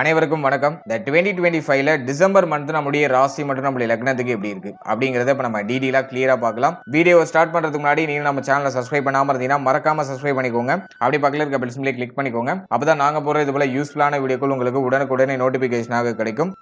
அனைவருக்கும் வணக்கம். இந்த டுவெண்ட்டி டுவெண்ட்டி ஃபைவ்ல டிசம்பர் மந்த் நம்முடைய ராசி மற்றும் நம்மளுடைய லக்னத்துக்கு எப்படி இருக்கு? அப்படிங்கறத இப்ப நம்ம டீடெயிலாக கிளியரா பார்க்கலாம். வீடியோவை ஸ்டார்ட் பண்றதுக்கு முன்னாடி நீங்க நம்ம சேனலை சப்ஸ்கிரைப் பண்ணாம இருந்தீங்கன்னா மறக்காம சப்ஸ்கிரைப் பண்ணிக்கோங்க. அப்படி பக்கத்தில் இருக்க பெல் கிளிக் பண்ணிக்கோங்க. அப்பதான் நாங்க போற இது போல யூஸ்ஃபுல்லான வீடியோக்கள் உங்களுக்கு உடனுக்குடனே நோட்டிபிகேஷனாக கிடைக்கும்.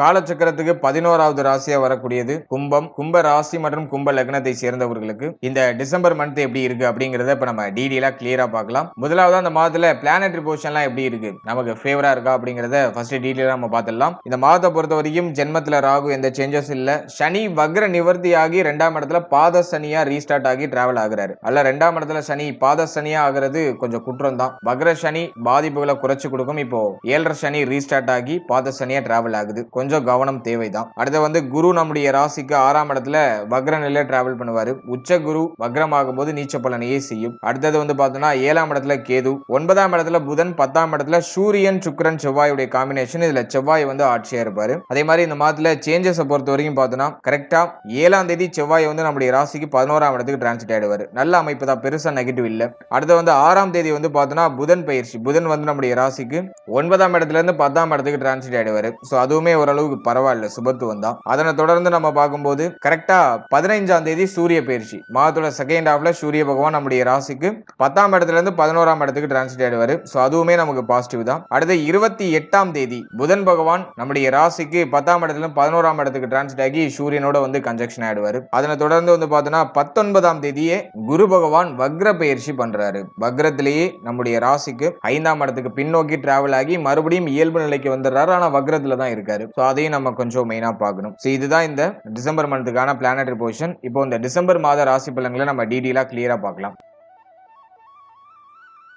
காலச்சக்கரத்துக்கு பதினோராவது ராசியா வரக்கூடியது கும்பம் கும்ப ராசி மற்றும் கும்ப லக்னத்தை சேர்ந்தவர்களுக்கு இந்த டிசம்பர் மந்த் எப்படி இருக்கு அப்படிங்கறத இப்ப நம்ம டீடெயிலா கிளியரா பார்க்கலாம். முதலாவது அந்த மாதத்துல பிளானட்ரி பொசிஷன்லாம் எப்படி இருக்கு? நமக்கு ஃபேவரா இருக்கா அப்படிங்கறத ஃபர்ஸ்ட் டீடெயிலா நம்ம பார்த்துடலாம். இந்த மாதத்தை பொறுத்த வரைக்கும் ஜென்மத்துல ராகு எந்த சேஞ்சஸ் இல்ல. சனி வக்ர நிவர்த்தி ஆகி ரெண்டாம் இடத்துல பாத சனியா ரீஸ்டார்ட் ஆகி டிராவல் ஆகுறாரு. அல்ல ரெண்டாம் இடத்துல சனி பாத சனியா ஆகுறது கொஞ்சம் குற்றம் தான் வக்ர சனி பாதிப்புகளை குறைச்சு கொடுக்கும். இப்போ ஏழரை சனி ரீஸ்டார்ட் ஆகி பாத சனியா டிராவல் ஆகுது. கொஞ்சம் கவனம் தேவைதான். அடுத்து வந்து குரு நம்முடைய ராசிக்கு ஆறாம் இடத்துல வக்ர நிலையில டிராவல் பண்ணுவார். உச்ச குரு வக்ரமாகும் போது நீச்ச பலனையே செய்யும். அடுத்தது வந்து பார்த்தோம்னா ஏழாம் இடத்துல கேது ஒன்பதாம் இடத்துல புதன் பத்தாம் இடத்துல சூரியன் சுக்கரன் செவ்வாயுடைய காம்பினேஷன் இதுல செவ்வாய் வந்து ஆட்சியா இருப்பாரு. அதே மாதிரி இந்த மாதத்துல சேஞ்சஸை பொறுத்த வரைக்கும் பார்த்தோம்னா கரெக்டா ஏழாம் தேதி செவ்வாய் வந்து நம்முடைய ராசிக்கு பதினோராம் இடத்துக்கு டிரான்சிட் ஆயிடுவாரு. நல்ல அமைப்பு தான் பெருசா நெகட்டிவ் இல்ல. அடுத்து வந்து ஆறாம் தேதி வந்து பார்த்தோம்னா புதன் பயிற்சி. புதன் வந்து நம்முடைய ராசிக்கு ஒன்பதாம் இடத்துல இருந்து பத்தாம் இடத்துக்கு டிரான்சிட் ஆயிடுவாரு. ஸோ அதுவுமே ஒரு ஓரளவுக்கு பரவாயில்ல சுபத்துவம் தான் அதனை தொடர்ந்து நம்ம பார்க்கும்போது கரெக்டா பதினைஞ்சாம் தேதி சூரிய பயிற்சி. மாதத்தோட செகண்ட் ஹாஃப்ல சூரிய பகவான் நம்முடைய ராசிக்கு பத்தாம் இடத்துல இருந்து பதினோராம் இடத்துக்கு டிரான்ஸ்லேட் ஆயிடுவாரு. ஸோ அதுவுமே நமக்கு பாசிட்டிவ் தான். அடுத்து இருபத்தி எட்டாம் தேதி புதன் பகவான் நம்முடைய ராசிக்கு பத்தாம் இடத்துல பதினோராம் இடத்துக்கு டிரான்ஸ்லேட் ஆகி சூரியனோட வந்து கன்ஜெக்ஷன் ஆயிடுவாரு. அதனை தொடர்ந்து வந்து பார்த்தோன்னா பத்தொன்பதாம் தேதியே குரு பகவான் வக்ர பயிற்சி பண்றாரு. வக்ரத்திலேயே நம்முடைய ராசிக்கு ஐந்தாம் இடத்துக்கு பின்னோக்கி டிராவல் ஆகி மறுபடியும் இயல்பு நிலைக்கு வந்துடுறாரு. ஆனா வக்ரத்துல தான் இருக்காரு. ஸோ அதையும் நம்ம கொஞ்சம் மெயினாக பார்க்கணும். ஸோ இதுதான் இந்த டிசம்பர் மந்த்துக்கான பிளானட்ரி பொசிஷன் இப்போ இந்த டிசம்பர் மாத ராசி பலன்களை நம்ம டீடெயிலாக கிளியராக பார்க்கலாம்.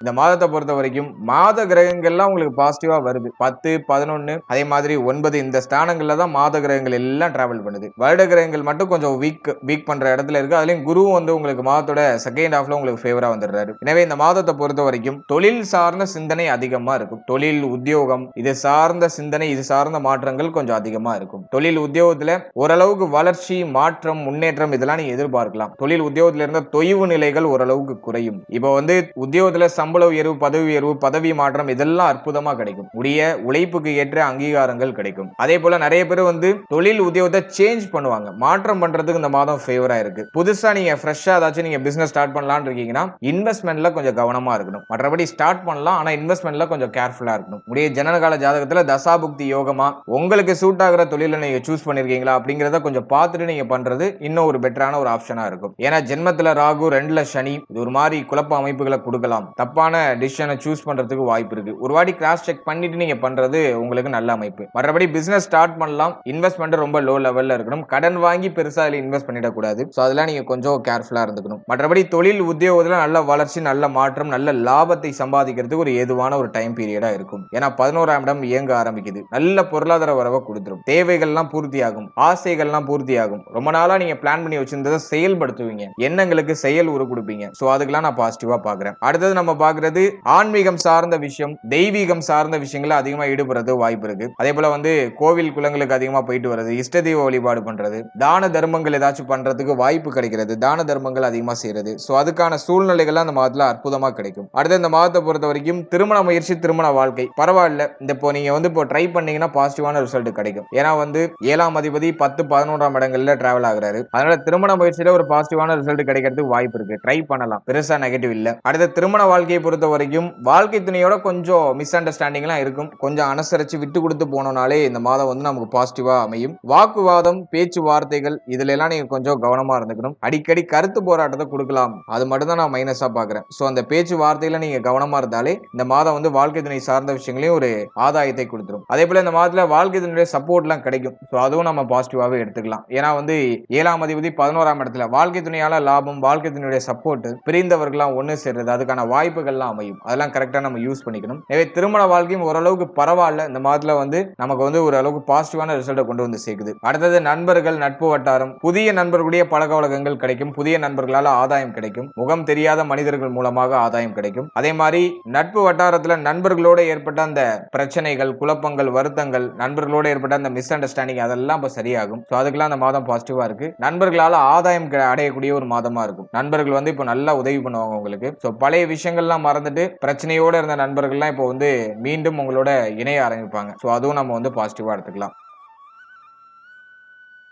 இந்த மாதத்தை பொறுத்த வரைக்கும் மாத கிரகங்கள்லாம் உங்களுக்கு பாசிட்டிவா வருது. பத்து பதினொன்னு அதே மாதிரி ஒன்பது இந்த ஸ்தானங்கள்ல தான் மாத கிரகங்கள் எல்லாம் டிராவல் பண்ணுது. வருட கிரகங்கள் மட்டும் கொஞ்சம் வீக் வீக் பண்ற இடத்துல இருக்கு. அதுலயும் குருவும் வந்து உங்களுக்கு மாதத்தோட செகண்ட் ஹாஃப்ல உங்களுக்கு ஃபேவரா வந்துடுறாரு. எனவே இந்த மாதத்தை பொறுத்த வரைக்கும் தொழில் சார்ந்த சிந்தனை அதிகமா இருக்கும். தொழில் உத்தியோகம் இது சார்ந்த சிந்தனை இது சார்ந்த மாற்றங்கள் கொஞ்சம் அதிகமா இருக்கும். தொழில் உத்தியோகத்துல ஓரளவுக்கு வளர்ச்சி மாற்றம் முன்னேற்றம் இதெல்லாம் நீங்க எதிர்பார்க்கலாம். தொழில் உத்தியோகத்துல இருந்த தொய்வு நிலைகள் ஓரளவுக்கு குறையும். இப்போ வந்து உத்தியோகத்துல சம்பள உயர்வு பதவி உயர்வு பதவி மாற்றம் இதெல்லாம் அற்புதமா கிடைக்கும். உடைய உழைப்புக்கு ஏற்ற அங்கீகாரங்கள் கிடைக்கும். அதே போல நிறைய பேர் வந்து தொழில் உத்தியோகத்தை சேஞ்ச் பண்ணுவாங்க. மாற்றம் பண்றதுக்கு இந்த மாதம் ஃபேவரா இருக்கு. புதுசா நீங்க ஃப்ரெஷ்ஷா ஏதாச்சும் நீங்க பிசினஸ் ஸ்டார்ட் பண்ணலாம்னு இருக்கீங்கன்னா இன்வெஸ்ட்மெண்ட்ல கொஞ்சம் கவனமா இருக்கணும். மற்றபடி ஸ்டார்ட் பண்ணலாம் ஆனா இன்வெஸ்ட்மெண்ட்ல கொஞ்சம் கேர்ஃபுல்லா இருக்கணும். உடைய ஜனனகால ஜாதகத்துல தசாபுக்தி யோகமா உங்களுக்கு சூட் ஆகிற தொழிலை நீங்க சூஸ் பண்ணிருக்கீங்களா அப்படிங்கறத கொஞ்சம் பார்த்துட்டு நீங்க பண்றது இன்னும் ஒரு பெட்டரான ஒரு ஆப்ஷனா இருக்கும். ஏன்னா ஜென்மத்துல ராகு ரெண்டுல சனி இது ஒரு மாதிரி குழப்ப அமைப்புகளை கொடுக்கலாம். தப்பான டிசிஷனை சூஸ் பண்றதுக்கு வாய்ப்பு இருக்கு. ஒரு வாட்டி கிராஸ் செக் பண்ணிட்டு நீங்க பண்றது உங்களுக்கு நல்ல அமைப்பு. மற்றபடி பிசினஸ் ஸ்டார்ட் பண்ணலாம். இன்வெஸ்ட்மெண்ட் ரொம்ப லோ லெவல்ல இருக்கணும். கடன் வாங்கி பெருசா அதில் இன்வெஸ்ட் பண்ணிடக்கூடாது. ஸோ அதெல்லாம் நீங்க கொஞ்சம் கேர்ஃபுல்லா இருந்துக்கணும். மற்றபடி தொழில் உத்தியோகத்தில் நல்ல வளர்ச்சி நல்ல மாற்றம் நல்ல லாபத்தை சம்பாதிக்கிறதுக்கு ஒரு ஏதுவான ஒரு டைம் பீரியடா இருக்கும். ஏன்னா பதினோராம் இடம் இயங்க ஆரம்பிக்குது. நல்ல பொருளாதார வரவை கொடுத்துரும். தேவைகள்லாம் பூர்த்தியாகும். ஆசைகள்லாம் பூர்த்தியாகும். ரொம்ப நாளா நீங்க பிளான் பண்ணி வச்சிருந்ததை செயல்படுத்துவீங்க. எண்ணங்களுக்கு செயல் உரு கொடுப்பீங்க. ஸோ அதுக்கெல்லாம் நான் பாசிட்டிவா பாக்குறேன் அடுத்தது நம்ம பாக்குறது ஆன்மீகம் சார்ந்த விஷயம் தெய்வீகம் சார்ந்த விஷயங்களை அதிகமா ஈடுபடுறது வாய்ப்பு இருக்கு. அதே போல வந்து கோவில் குளங்களுக்கு அதிகமா போயிட்டு வர்றது இஷ்ட தெய்வ வழிபாடு பண்றது தான தர்மங்கள் ஏதாச்சும் பண்றதுக்கு வாய்ப்பு கிடைக்கிறது தான தர்மங்கள் அதிகமா செய்யறது. ஸோ அதுக்கான சூழ்நிலைகள் அந்த மாதத்துல அற்புதமா கிடைக்கும். அடுத்து இந்த மாதத்தை பொறுத்த வரைக்கும் திருமண முயற்சி திருமண வாழ்க்கை. பரவாயில்ல. இந்த இப்போ நீங்க வந்து இப்போ ட்ரை பண்ணீங்கன்னா பாசிட்டிவான ரிசல்ட் கிடைக்கும். ஏன்னா வந்து ஏழாம் அதிபதி பத்து பதினோராம் இடங்கள்ல டிராவல் ஆகுறாரு. அதனால திருமண முயற்சியில ஒரு பாசிட்டிவான ரிசல்ட் கிடைக்கிறதுக்கு வாய்ப்பு இருக்கு. ட்ரை பண்ணலாம். பெருசா நெகட்டிவ் இல்ல. அடுத்த திருமண வாழ்க்கை வாழ்க்கையை பொறுத்த வரைக்கும் வாழ்க்கை துணையோட கொஞ்சம் மிஸ் அண்டர்ஸ்டாண்டிங்லாம் இருக்கும். கொஞ்சம் அனுசரிச்சு விட்டு கொடுத்து போனோம்னாலே இந்த மாதம் வந்து நமக்கு பாசிட்டிவாக அமையும். வாக்குவாதம் பேச்சு வார்த்தைகள் இதுல எல்லாம் நீங்க கொஞ்சம் கவனமா இருந்துக்கணும். அடிக்கடி கருத்து போராட்டத்தை கொடுக்கலாம். அது மட்டும் தான் நான் மைனஸா பாக்குறேன் ஸோ அந்த பேச்சு வார்த்தையில நீங்க கவனமா இருந்தாலே இந்த மாதம் வந்து வாழ்க்கை துணை சார்ந்த விஷயங்களையும் ஒரு ஆதாயத்தை கொடுத்துரும். அதே போல இந்த மாதத்துல வாழ்க்கை துணையுடைய சப்போர்ட்லாம் கிடைக்கும். ஸோ அதுவும் நம்ம பாசிட்டிவாகவே எடுத்துக்கலாம். ஏன்னா வந்து ஏழாம் அதிபதி பதினோராம் இடத்துல வாழ்க்கை துணையால லாபம் வாழ்க்கை துணையுடைய சப்போர்ட் பிரிந்தவர்கள்லாம் ஒன்று சேர்றது அதுக்கான வாய்ப்பு தகவல்கள்லாம் அமையும். அதெல்லாம் கரெக்டாக நம்ம யூஸ் பண்ணிக்கணும். எனவே திருமண வாழ்க்கையும் ஓரளவுக்கு பரவாயில்ல. இந்த மாதத்தில் வந்து நமக்கு வந்து ஒரு அளவுக்கு பாசிட்டிவான ரிசல்ட்டை கொண்டு வந்து சேர்க்குது. அடுத்தது நண்பர்கள் நட்பு வட்டாரம். புதிய நண்பர்களுடைய பழக்க வழக்கங்கள் கிடைக்கும். புதிய நண்பர்களால் ஆதாயம் கிடைக்கும். முகம் தெரியாத மனிதர்கள் மூலமாக ஆதாயம் கிடைக்கும். அதே மாதிரி நட்பு வட்டாரத்தில் நண்பர்களோட ஏற்பட்ட அந்த பிரச்சனைகள் குழப்பங்கள் வருத்தங்கள் நண்பர்களோட ஏற்பட்ட அந்த மிஸ் அண்டர்ஸ்டாண்டிங் அதெல்லாம் இப்போ சரியாகும். ஸோ அதுக்கெல்லாம் அந்த மாதம் பாசிட்டிவாக இருக்கு. நண்பர்களால் ஆதாயம் அடையக்கூடிய ஒரு மாதமாக இருக்கும். நண்பர்கள் வந்து இப்போ நல்லா உதவி பண்ணுவாங்க உங்களுக்கு. ஸோ பழைய விஷயங்கள்லாம் கவலைகள்லாம் மறந்துட்டு பிரச்சனையோட இருந்த நண்பர்கள்லாம் இப்போ வந்து மீண்டும் உங்களோட இணைய ஆரம்பிப்பாங்க. ஸோ அதுவும் நம்ம வந்து பாசிட்டிவாக எடுத்துக்கலாம்.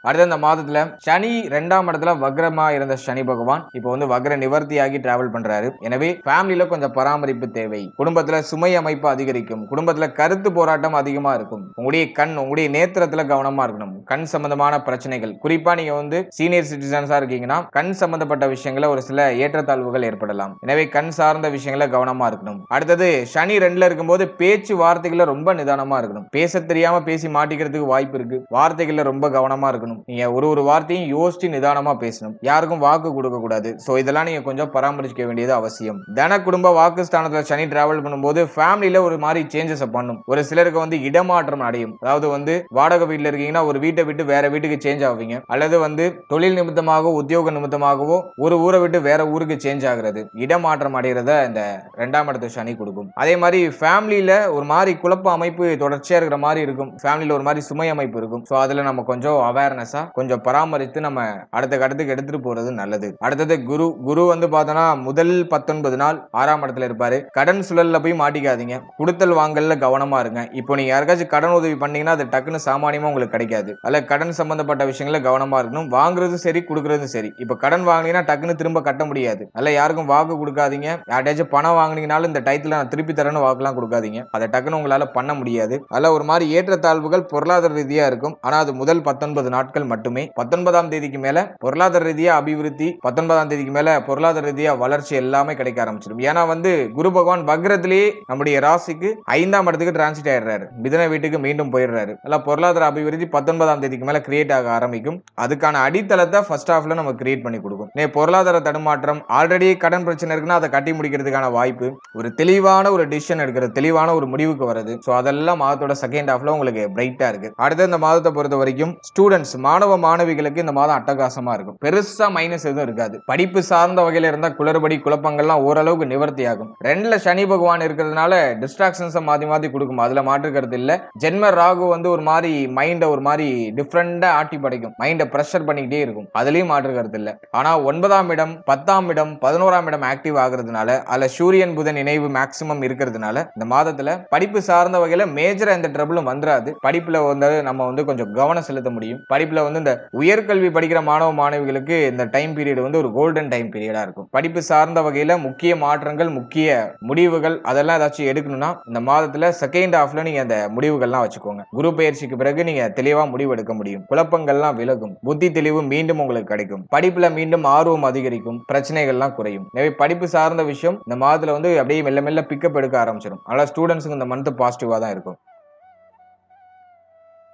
அடுத்த இந்த மாதத்துல சனி ரெண்டாம் இடத்துல வக்ரமா இருந்த சனி பகவான் இப்போ வந்து வக்ர நிவர்த்தியாகி டிராவல் பண்றாரு. எனவே ஃபேமிலியில கொஞ்சம் பராமரிப்பு தேவை. குடும்பத்துல சுமை அமைப்பு அதிகரிக்கும். குடும்பத்துல கருத்து போராட்டம் அதிகமா இருக்கும். உங்களுடைய கண் உங்களுடைய நேத்திரத்துல கவனமா இருக்கணும். கண் சம்பந்தமான பிரச்சனைகள். குறிப்பா நீங்க வந்து சீனியர் சிட்டிசன்ஸா இருக்கீங்கன்னா கண் சம்பந்தப்பட்ட விஷயங்கள ஒரு சில ஏற்றத்தாழ்வுகள் ஏற்படலாம். எனவே கண் சார்ந்த விஷயங்கள கவனமா இருக்கணும். அடுத்தது சனி ரெண்டுல இருக்கும்போது பேச்சு வார்த்தைகளை ரொம்ப நிதானமா இருக்கணும். பேச தெரியாம பேசி மாட்டிக்கிறதுக்கு வாய்ப்பு இருக்கு. வார்த்தைகள்ல ரொம்ப கவனமா இருக்கணும். நீங்க ஒரு ஒரு வார்த்தையும் யோசிச்சு நிதானமா பேசணும். யாருக்கும் வாக்கு கொடுக்கக்கூடாது ஸோ சோ இதெல்லாம் நீங்க கொஞ்சம் பராமரிக்க வேண்டியது அவசியம். தன குடும்ப வாக்கு ஸ்தானத்துல சனி டிராவல் பண்ணும்போது ஃபேமிலியில ஒரு மாதிரி சேஞ்சஸ் பண்ணும். ஒரு சிலருக்கு வந்து இடமாற்றம் அடையும். அதாவது வந்து வாடகை வீட்டில் இருக்கீங்கன்னா ஒரு வீட்டை விட்டு வேற வீட்டுக்கு சேஞ்ச் ஆவீங்க. அல்லது வந்து தொழில் நிமித்தமாகவோ உத்தியோக நிமித்தமாகவோ ஒரு ஊரை விட்டு வேற ஊருக்கு சேஞ்ச் ஆகுறது. இடமாற்றம் அடைகிறத இந்த ரெண்டாம் இடத்து சனி கொடுக்கும். அதே மாதிரி ஃபேமிலியில ஒரு மாதிரி குழப்ப அமைப்பு தொடர்ச்சியா இருக்கிற மாதிரி இருக்கும். ஃபேமிலியில ஒரு மாதிரி சுமை அமைப்பு இருக்கும். ஸோ அதுல நம்ம கொஞ்சம் அவேர்னஸ் கொஞ்சம் பராமரித்து நம்ம அடுத்த கட்டத்துக்கு எடுத்துட்டு போறது நல்லது. அடுத்தது குரு குரு வந்து பார்த்தோன்னா முதல் பத்தொன்பது நாள் ஆறாம் இடத்துல இருப்பாரு. கடன் சுழல்ல போய் மாட்டிக்காதீங்க. கொடுத்தல் வாங்கல்ல கவனமா இருங்க. இப்போ நீங்க யாருக்காச்சும் கடன் உதவி பண்ணீங்கன்னா அது டக்குன்னு சாமானியமா உங்களுக்கு கிடைக்காது. அல்ல கடன் சம்பந்தப்பட்ட விஷயங்கள கவனமா இருக்கணும். வாங்குறதும் சரி கொடுக்கறதும் சரி. இப்போ கடன் வாங்கினீங்கன்னா டக்குன்னு திரும்ப கட்ட முடியாது. அல்ல யாருக்கும் வாக்கு கொடுக்காதீங்க. யார்ட்டாச்சும் பணம் வாங்கினீங்கனாலும் இந்த டயத்துல நான் திருப்பி தரேன்னு வாக்குலாம் கொடுக்காதீங்க. அதை டக்குன்னு உங்களால பண்ண முடியாது. அல்ல ஒரு மாதிரி ஏற்றத்தாழ்வுகள் பொருளாதார ரீதியா இருக்கும். ஆனா அது முதல் பத்தொன்பது நாட்கள் மட்டுமே. பத்தொன்பதாம் தேதிக்கு மேல பொருளாதார ரீதியா அபிவிருத்தி பத்தொன்பதாம் தேதிக்கு மேல பொருளாதார ரீதியா வளர்ச்சி எல்லாமே கிடைக்க ஆரம்பிச்சிடும். ஏன்னா வந்து குரு பகவான் வக்ரத்திலேயே நம்முடைய ராசிக்கு ஐந்தாம் இடத்துக்கு டிரான்சிட் ஆயிடுறாரு. மிதன வீட்டுக்கு மீண்டும் போயிடுறாரு. அல்ல பொருளாதார அபிவிருத்தி பத்தொன்பதாம் தேதிக்கு மேல கிரியேட் ஆக ஆரம்பிக்கும். அதுக்கான அடித்தளத்தை ஃபர்ஸ்ட் ஹாஃப்ல நம்ம கிரியேட் பண்ணி கொடுக்கும். நே பொருளாதார தடுமாற்றம் ஆல்ரெடி கடன் பிரச்சனை இருக்குன்னா அதை கட்டி முடிக்கிறதுக்கான வாய்ப்பு ஒரு தெளிவான ஒரு டிசிஷன் எடுக்கிறது தெளிவான ஒரு முடிவுக்கு வருது ஸோ அதெல்லாம் மாதத்தோட செகண்ட் ஹாஃப்ல உங்களுக்கு பிரைட்டா இருக்கு. அடுத்த இந்த மாதத்தை பொறுத்த வரைக்கும் ஸ்டூடெண்ட்ஸ் மாணவ மாணவிகளுக்கு இந்த மாதம் அட்டகாசமா இருக்கும். பெருசா மைனஸ் எதுவும் இருக்காது. படிப்பு சார்ந்த வகையில இருந்தா குளறுபடி குழப்பங்கள்லாம் ஓரளவுக்கு நிவர்த்தி ஆகும். ரெண்டுல சனி பகவான் இருக்கிறதுனால டிஸ்ட்ராக்ஷன்ஸை மாத்தி மாற்றி கொடுக்கும். அதுல மாற்றுக்கிறது இல்ல. ஜென்ம ராகு வந்து ஒரு மாதிரி மைண்டை ஒரு மாதிரி டிஃப்ரெண்டா ஆட்டி படைக்கும். மைண்டை ப்ரெஷர் பண்ணிக்கிட்டே இருக்கும். அதுலயும் மாற்றுக்கிறது இல்ல. ஆனா ஒன்பதாம் இடம் பத்தாம் இடம் பதினோராம் இடம் ஆக்டிவ் ஆகுறதுனால அதுல சூரியன் புதன் இணைவு மேக்சிமம் இருக்கிறதுனால இந்த மாதத்துல படிப்பு சார்ந்த வகையில மேஜரா எந்த ட்ரபிளும் வந்துராது. படிப்புல வந்து நம்ம வந்து கொஞ்சம் கவனம் செலுத்த முடியும். படி படிப்பில் வந்து இந்த உயர்கல்வி படிக்கிற மாணவ மாணவிகளுக்கு இந்த டைம் பீரியட் வந்து ஒரு கோல்டன் டைம் பீரியடா இருக்கும். படிப்பு சார்ந்த வகையில முக்கிய மாற்றங்கள் முக்கிய முடிவுகள் அதெல்லாம் ஏதாச்சும் எடுக்கணும்னா இந்த மாதத்துல செகண்ட் ஹாஃப்ல நீங்க அந்த முடிவுகள்லாம் வச்சுக்கோங்க. குரு பயிற்சிக்கு பிறகு நீங்க தெளிவா முடிவு எடுக்க முடியும். குழப்பங்கள்லாம் விலகும். புத்தி தெளிவு மீண்டும் உங்களுக்கு கிடைக்கும். படிப்புல மீண்டும் ஆர்வம் அதிகரிக்கும். பிரச்சனைகள்லாம் குறையும். எனவே படிப்பு சார்ந்த விஷயம் இந்த மாதத்துல வந்து அப்படியே மெல்ல மெல்ல பிக்கப் எடுக்க ஆரம்பிச்சிடும் அதனால ஸ்டூடெண்ட்ஸுக்கு இந்த மந்த் பாசிட்டிவா தான் இருக்கும்.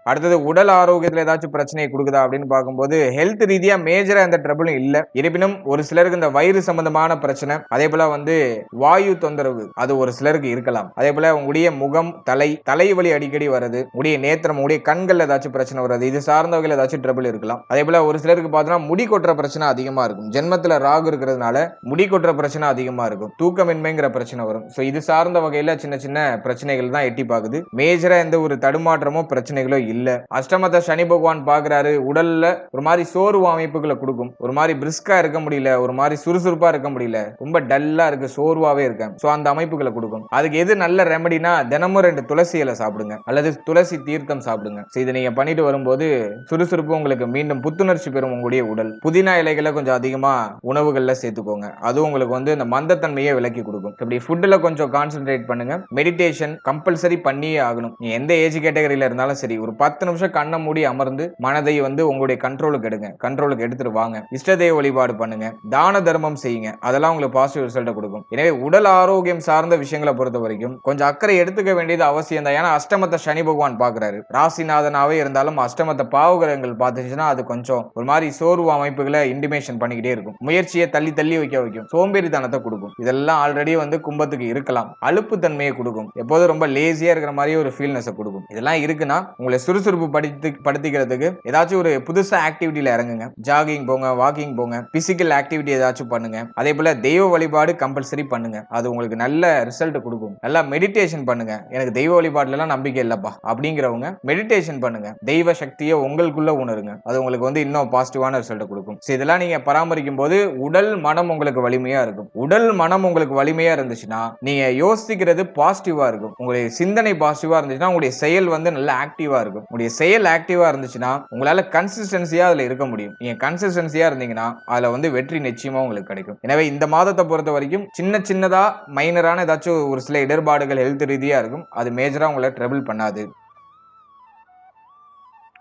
அடுத்தது உடல் ஆரோக்கியத்துல ஏதாச்சும் பிரச்சனையை கொடுக்குதா அப்படின்னு பார்க்கும்போது ஹெல்த் ரீதியா மேஜரா எந்த ட்ரபிளும் இல்ல. இருப்பினும் ஒரு சிலருக்கு இந்த வயிறு சம்பந்தமான பிரச்சனை அதே போல வந்து வாயு தொந்தரவு அது ஒரு சிலருக்கு இருக்கலாம். அதே போல உங்களுடைய முகம் தலை தலைவலி அடிக்கடி வருது உடைய நேத்திரம் உடைய கண்கள் ஏதாச்சும் பிரச்சனை வருது இது சார்ந்த வகையில் ஏதாச்சும் ட்ரபிள் இருக்கலாம். அதே போல ஒரு சிலருக்கு பார்த்தோம்னா முடி கொட்டுற பிரச்சனை அதிகமா இருக்கும். ஜென்மத்துல ராகு இருக்கிறதுனால முடி கொட்டுற பிரச்சனை அதிகமா இருக்கும். தூக்கமின்மைங்கிற பிரச்சனை வரும். ஸோ இது சார்ந்த வகையில சின்ன சின்ன பிரச்சனைகள் தான் எட்டி பார்க்குது. மேஜரா எந்த ஒரு தடுமாற்றமோ பிரச்சனைகளோ இல்லை. அஷ்டமத்தை சனி பகவான் பாக்குறாரு உடல்ல ஒரு மாதிரி சோர்வு அமைப்புகளை கொடுக்கும். ஒரு மாதிரி பிரிஸ்கா இருக்க முடியல ஒரு மாதிரி சுறுசுறுப்பா இருக்க முடியல ரொம்ப டல்லா இருக்கு சோர்வாவே இருக்கேன். ஸோ அந்த அமைப்புகளை கொடுக்கும். அதுக்கு எது நல்ல ரெமடினா தினமும் ரெண்டு துளசி இலை சாப்பிடுங்க. அல்லது துளசி தீர்த்தம் சாப்பிடுங்க. ஸோ இதை நீங்க பண்ணிட்டு வரும்போது சுறுசுறுப்பு உங்களுக்கு மீண்டும் புத்துணர்ச்சி பெறும் உங்களுடைய உடல். புதினா இலைகளை கொஞ்சம் அதிகமா உணவுகள்ல சேர்த்துக்கோங்க. அதுவும் உங்களுக்கு வந்து இந்த மந்தத்தன்மையை விலக்கி கொடுக்கும். இப்படி ஃபுட்டில் கொஞ்சம் கான்சென்ட்ரேட் பண்ணுங்க. மெடிடேஷன் கம்பல்சரி பண்ணியே ஆகணும். நீ எந்த ஏஜ் கேட்டகரியில இருந்தாலும் சரி ஒரு பத்து நிமிஷம் கண்ணை மூடி அமர்ந்து மனதை வந்து உங்களுடைய கண்ட்ரோலுக்கு எடுங்க. கண்ட்ரோலுக்கு எடுத்துட்டு வாங்க. இஷ்டதேவ வழிபாடு பண்ணுங்க. தான தர்மம் செய்யுங்க. அதெல்லாம் உங்களுக்கு பாசிட்டிவ் ரிசல்ட்டை கொடுக்கும். எனவே உடல் ஆரோக்கியம் சார்ந்த விஷயங்களை பொறுத்த வரைக்கும் கொஞ்சம் அக்கறை எடுத்துக்க வேண்டியது அவசியம் தான். ஏன்னா அஷ்டமத்தை சனி பகவான் பாக்குறாரு ராசிநாதனாவே இருந்தாலும் அஷ்டமத்தை பாவகிரகங்கள் பார்த்துச்சுன்னா அது கொஞ்சம் ஒரு மாதிரி சோர்வு அமைப்புகளை இன்டிமேஷன் பண்ணிக்கிட்டே இருக்கும். முயற்சியை தள்ளி தள்ளி வைக்க வைக்கும். சோம்பேறித்தனத்தை கொடுக்கும். இதெல்லாம் ஆல்ரெடி வந்து கும்பத்துக்கு இருக்கலாம். அலுப்பு தன்மையை கொடுக்கும். எப்போதும் ரொம்ப லேசியா இருக்கிற மாதிரி ஒரு ஃபீல்னஸை கொடுக்கும். இதெல்லாம் இருக்குன்னா உங்களை சுறுசுறுப்பு படுத்தி படுத்திக்கிறதுக்கு ஏதாச்சும் ஒரு புதுசாக ஆக்டிவிட்டியில் இறங்குங்க. ஜாகிங் போங்க வாக்கிங் போங்க பிசிக்கல் ஆக்டிவிட்டி ஏதாச்சும் பண்ணுங்க. அதே போல் தெய்வ வழிபாடு கம்பல்சரி பண்ணுங்க. அது உங்களுக்கு நல்ல ரிசல்ட் கொடுக்கும். நல்லா மெடிடேஷன் பண்ணுங்க. எனக்கு தெய்வ வழிபாடுலாம் நம்பிக்கை இல்லைப்பா. அப்படிங்கிறவங்க மெடிடேஷன் பண்ணுங்க. தெய்வ சக்தியை உங்களுக்குள்ள உணருங்க. அது உங்களுக்கு வந்து இன்னும் பாசிட்டிவான ரிசல்ட் கொடுக்கும். ஸோ இதெல்லாம் நீங்க பராமரிக்கும் போது உடல் மனம் உங்களுக்கு வலிமையா இருக்கும். உடல் மனம் உங்களுக்கு வலிமையா இருந்துச்சுன்னா நீங்க யோசிக்கிறது பாசிட்டிவா இருக்கும். உங்களுடைய சிந்தனை பாசிட்டிவா இருந்துச்சுன்னா உங்களுடைய செயல் வந்து நல்லா ஆக்டிவா இருக்கும். உங்களுடைய செயல் ஆக்டிவா இருந்துச்சுன்னா உங்களால கன்சிஸ்டன்சியா அதுல இருக்க முடியும். நீங்க கன்சிஸ்டன்சியா இருந்தீங்கன்னா அதுல வந்து வெற்றி நிச்சயமா உங்களுக்கு கிடைக்கும். எனவே இந்த மாதத்தை பொறுத்த வரைக்கும் சின்ன சின்னதா மைனரான ஏதாச்சும் ஒரு சில இடர்பாடுகள் ஹெல்த் ரீதியா இருக்கும். அது மேஜரா உங்களை ட்ரபிள் பண்ணாது.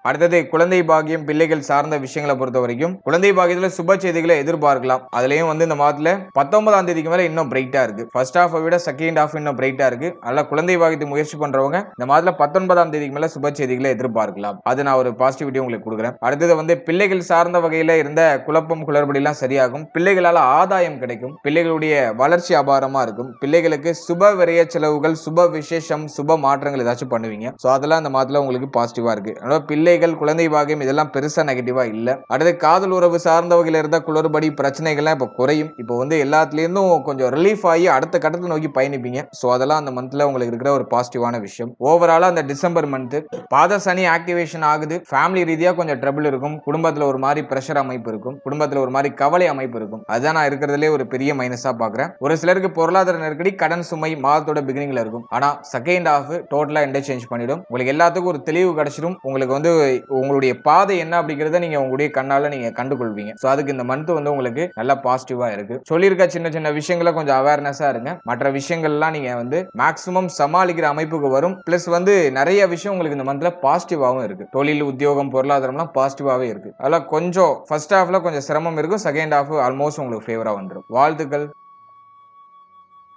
அடுத்தது குழந்தை பாகியம் பிள்ளைகள் சார்ந்த விஷயங்களை பொறுத்த வரைக்கும் குழந்தை பாகியத்தில் சுப செய்திகளை எதிர்பார்க்கலாம். அதுலயும் வந்து இந்த மாதத்துல பத்தொன்பதாம் தேதிக்கு மேல இன்னும் பிரைட்டா இருக்கு. ஃபர்ஸ்ட் ஹாஃபை விட செகண்ட் ஹாஃப் இன்னும் பிரைட்டா இருக்கு. அதனால குழந்தை பாகியத்தை முயற்சி பண்றவங்க இந்த மாதத்துல பத்தொன்பதாம் தேதிக்கு மேல சுப செய்திகளை எதிர்பார்க்கலாம். அது நான் ஒரு பாசிட்டிவிட்டி உங்களுக்கு கொடுக்குறேன். அடுத்தது வந்து பிள்ளைகள் சார்ந்த வகையில இருந்த குழப்பம் குளறுபடி எல்லாம் சரியாகும். பிள்ளைகளால ஆதாயம் கிடைக்கும். பிள்ளைகளுடைய வளர்ச்சி அபாரமா இருக்கும். பிள்ளைகளுக்கு சுப விரைய செலவுகள் சுப விசேஷம் சுப மாற்றங்கள் ஏதாச்சும் பண்ணுவீங்க. ஸோ அதெல்லாம் இந்த மாதத்துல உங்களுக்கு பாசிட்டிவா இருக்கு. அதனால பிள்ளைகள் குழந்தை பாகியம் இதெல்லாம் பெருசா நெகட்டிவா இல்ல. அடுத்து காதல் உறவு சார்ந்த வகையில் இருந்த குளறுபடி பிரச்சனைகள்லாம் இப்போ குறையும். இப்போ வந்து எல்லாத்துலேருந்தும் கொஞ்சம் ரிலீஃப் ஆகி அடுத்த கட்டத்தை நோக்கி பயணிப்பீங்க. ஸோ அதெல்லாம் அந்த மந்த்ல உங்களுக்கு இருக்கிற ஒரு பாசிட்டிவான விஷயம். ஓவராலா அந்த டிசம்பர் மந்த் பாத சனி ஆக்டிவேஷன் ஆகுது. ஃபேமிலி ரீதியா கொஞ்சம் ட்ரபிள் இருக்கும். குடும்பத்துல ஒரு மாதிரி ப்ரெஷர் அமைப்பு இருக்கும். குடும்பத்துல ஒரு மாதிரி கவலை அமைப்பு இருக்கும். அதுதான் நான் இருக்கிறதுலே ஒரு பெரிய மைனஸா பாக்குறேன். ஒரு சிலருக்கு பொருளாதார நெருக்கடி கடன் சுமை மாதத்தோட பிகினிங்ல இருக்கும். ஆனா செகண்ட் ஹாஃப் டோட்டலா இன்டர்சேஞ்ச் பண்ணிடும். உங்களுக்கு எல்லாத்துக்கும் ஒரு தெளிவு கிடைச்சிடும். உங்களுக்கு வந்து உங்களுடைய பாதை என்ன அப்படிங்கிறத நீங்க உங்களுடைய கண்ணால நீங்க கண்டுகொள்வீங்க. ஸோ அதுக்கு இந்த மந்த் வந்து உங்களுக்கு நல்லா பாசிட்டிவா இருக்கு. சொல்லியிருக்க சின்ன சின்ன விஷயங்களை கொஞ்சம் அவேர்னஸா இருங்க. மற்ற விஷயங்கள்லாம் நீங்க வந்து மேக்ஸிமம் சமாளிக்கிற அமைப்புக்கு வரும். பிளஸ் வந்து நிறைய விஷயம் உங்களுக்கு இந்த மந்த்ல பாசிட்டிவாகவும் இருக்கு. தொழில் உத்தியோகம் பொருளாதாரம்லாம் பாசிட்டிவாகவே இருக்கு. அதெல்லாம் கொஞ்சம் ஃபர்ஸ்ட் ஹாஃப்ல கொஞ்சம் சிரமம் இருக்கும். செகண்ட் ஹாஃப் ஆல்மோஸ்ட் உங்களுக்கு ஃபேவரா வந்துடும் வாழ்த்துக்கள்.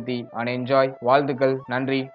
healthy and enjoy வாழ்த்துக்கள். நன்றி.